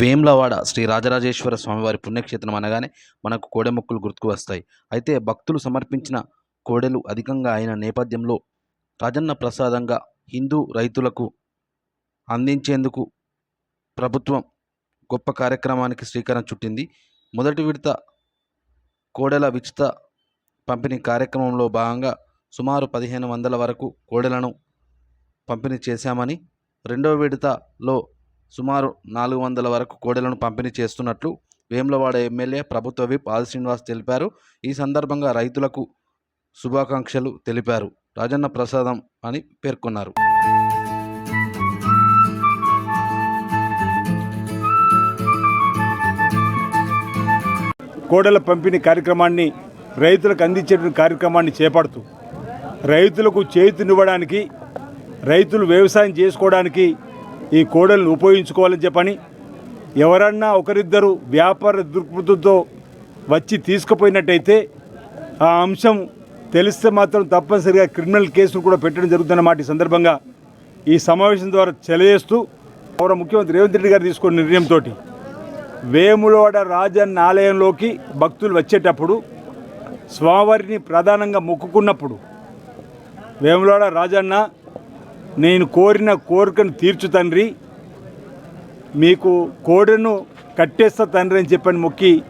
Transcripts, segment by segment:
వేమ్లవాడ శ్రీ రాజరాజేశ్వర స్వామివారి పుణ్యక్షేత్రం అనగానే మనకు కోడెమొక్కులు గుర్తుకు వస్తాయి. అయితే భక్తులు సమర్పించిన కోడెలు అధికంగా అయిన నేపథ్యంలో రాజన్న ప్రసాదంగా హిందూ రైతులకు అందించేందుకు ప్రభుత్వం గొప్ప కార్యక్రమానికి శ్రీకారం చుట్టింది. మొదటి విడత కోడెల విచిత పంపిణీ కార్యక్రమంలో భాగంగా సుమారు పదిహేను వందల వరకు కోడెలను పంపిణీ చేశామని రెండవ విడతలో సుమారు నాలుగు వందల వరకు కోడెలను పంపిణీ చేస్తున్నట్లు వేములవాడ ఎమ్మెల్యే ప్రభుత్వ విప్ ఆది శ్రీనివాస్ తెలిపారు. ఈ సందర్భంగా రైతులకు శుభాకాంక్షలు తెలిపారు. రాజన్న ప్రసాదం అని పేర్కొన్నారు. కోడల పంపిణీ కార్యక్రమాన్ని రైతులకు అందించేటువంటి కార్యక్రమాన్ని చేపడుతూ రైతులకు చేతినివ్వడానికి రైతులు వ్యవసాయం చేసుకోవడానికి ఈ కోడలను ఉపయోగించుకోవాలని చెప్పని ఎవరన్నా ఒకరిద్దరు వ్యాపార దృక్పథంతో వచ్చి తీసుకుపోయినట్టయితే ఆ అంశం తెలిస్తే మాత్రం తప్పనిసరిగా క్రిమినల్ కేసులు కూడా పెట్టడం జరుగుతున్నమాట ఈ సందర్భంగా ఈ సమావేశం ద్వారా తెలియజేస్తూ గౌరవ ముఖ్యమంత్రి రేవంత్ రెడ్డి గారు తీసుకున్న నిర్ణయంతో వేములవాడ రాజన్న ఆలయంలోకి భక్తులు వచ్చేటప్పుడు స్వామివారిని ప్రధానంగా మొక్కుకున్నప్పుడు వేములవాడ రాజన్న నేను కోరిన కోరికను తీర్చు తండ్రి. మీకు కోడెను కట్టేస్తా తండ్రి అని చెప్పని మొక్కి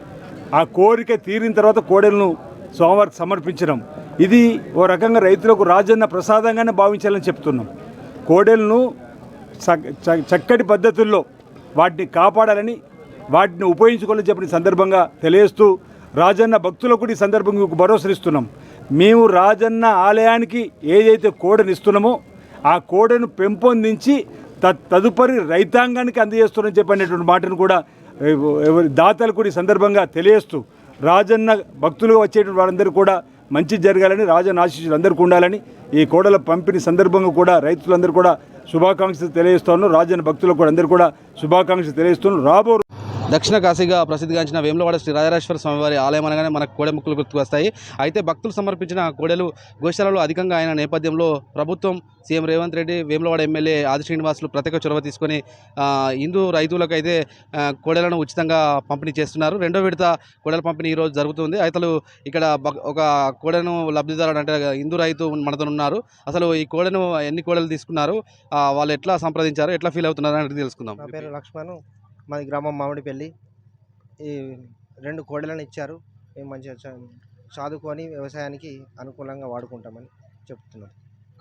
ఆ కోరిక తీరిన తర్వాత కోడెలను సోమవారికి సమర్పించడం. ఇది ఓ రకంగా రైతులకు రాజన్న ప్రసాదంగానే భావించాలని చెప్తున్నాం. కోడెలను చ- చ- చక్కటి పద్ధతుల్లో వాటిని కాపాడాలని వాటిని ఉపయోగించుకోవాలని చెప్పిన సందర్భంగా తెలియజేస్తూ రాజన్న భక్తులకు కూడా ఈ సందర్భంగా మీకు భరోసా ఇస్తున్నాం. మేము రాజన్న ఆలయానికి ఏదైతే కోడనిస్తున్నామో ఆ కోడను పెంపొందించి త తదుపరి రైతాంగానికి అందజేస్తున్నామని చెప్పినటువంటి మాటను కూడా ఎవరి దాతలు కూడా ఈ సందర్భంగా తెలియజేస్తూ రాజన్న భక్తులుగా వచ్చేటువంటి వారందరూ కూడా మంచి జరగాలని రాజన్న ఆశీస్సులు అందరికీ ఉండాలని ఈ కోడల పంపిణీ సందర్భంగా కూడా రైతులందరూ కూడా శుభాకాంక్షలు తెలియజేస్తున్నాను రాజన్న భక్తులకు కూడా అందరూ కూడా శుభాకాంక్షలు తెలియజేస్తున్నాను రాబో దక్షిణ కాశీగా ప్రసిద్ధిగాంచిన వేములవాడ శ్రీ రాజరాజేశ్వర స్వామివారి ఆలయం అనగానే మనకు కోడె ముక్కలు గుర్తుకొస్తాయి. అయితే భక్తులు సమర్పించిన కోడెలు గోశాలలో అధికంగా ఆయన నేపథ్యంలో ప్రభుత్వం సీఎం రేవంత్ రెడ్డి వేములవాడ ఎమ్మెల్యే ఆది శ్రీనివాసులు ప్రత్యేక చొరవ తీసుకొని హిందూ రైతులకు అయితే కోడెలను ఉచితంగా పంపిణీ చేస్తున్నారు. రెండో విడత కోడెల పంపిణీ ఈరోజు జరుగుతుంది. అయితే ఇక్కడ ఒక కోడెను లబ్ధిదారుడు అంటే హిందూ రైతు మనతో ఉన్నారు. అసలు ఈ కోడెను ఎన్ని కోడలు తీసుకున్నారు? వాళ్ళు ఎట్లా సంప్రదించారు? ఎట్లా ఫీల్ అవుతున్నారు? అనేది తెలుసుకుందాం. పేరు లక్ష్మణ్. మాది గ్రామం మామిడిపల్లి. ఈ రెండు కోడలను ఇచ్చారు. మేము మంచిగా చదువుకొని వ్యవసాయానికి అనుకూలంగా వాడుకుంటామని చెప్తున్నాం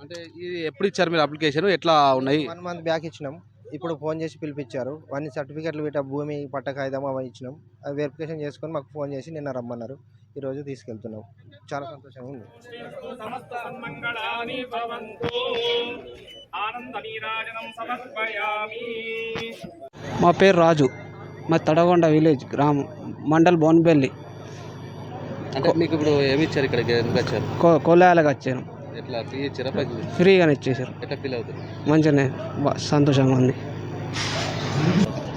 అంటే ఇది ఎప్పుడు ఇచ్చారు మీరు అప్లికేషన్? ఎట్లా ఉన్నాయి? వన్ మంత్ బ్యాక్ ఇచ్చినాం. ఇప్పుడు ఫోన్ చేసి పిలిపించారు. అన్ని సర్టిఫికెట్లు పెట్ట భూమి పట్ట కాగితం అవి ఇచ్చినాం. అవి వెరిఫికేషన్ చేసుకొని మాకు ఫోన్ చేసి నిన్న రమ్మన్నారు. ఈరోజు తీసుకెళ్తున్నాం. చాలా సంతోషంగా ఉంది. ఆనంద నీరాజనం సమర్పయామి. మా పేరు రాజు. మా తడగొండ విలేజ్ గ్రామం మండల్ బోన్బెల్లి అంటే మీకు ఇప్పుడు ఏమి ఇచ్చారు ఇక్కడికి? ఎందుకు వచ్చారు? కో కోలాయాలకు వచ్చాను. ఎట్లా? ఫ్రీ ఇచ్చారా? ఫ్రీగానే ఇచ్చేసారు ఎట్లా ఫీల్ అవుతుంది మంచిగానే బా సంతోషంగా ఉంది.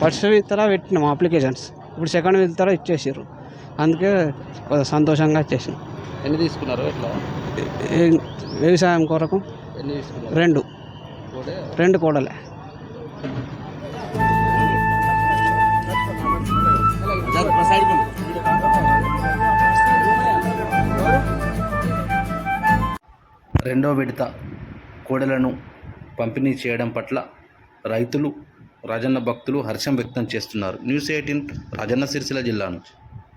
ఫస్ట్ విత్తరా పెట్టినాం అప్లికేషన్స్. ఇప్పుడు సెకండ్ విత్తరా ఇచ్చేసారు అందుకే కొంచెం సంతోషంగా వచ్చేసాం ఎన్ని తీసుకున్నారు ఎట్లా? ఏ- వ్యవసాయం కొరకు ఎన్ని తీసుకున్నారు? రెండు. కూడా? రెండు కోడలే. రెండో విడత కోడలను పంపిణీ చేయడం పట్ల రైతులు రాజన్న భక్తులు హర్షం వ్యక్తం చేస్తున్నారు. న్యూస్ ఎయిటీన్ రాజన్న సిరిసిల్ల జిల్లా నుంచి.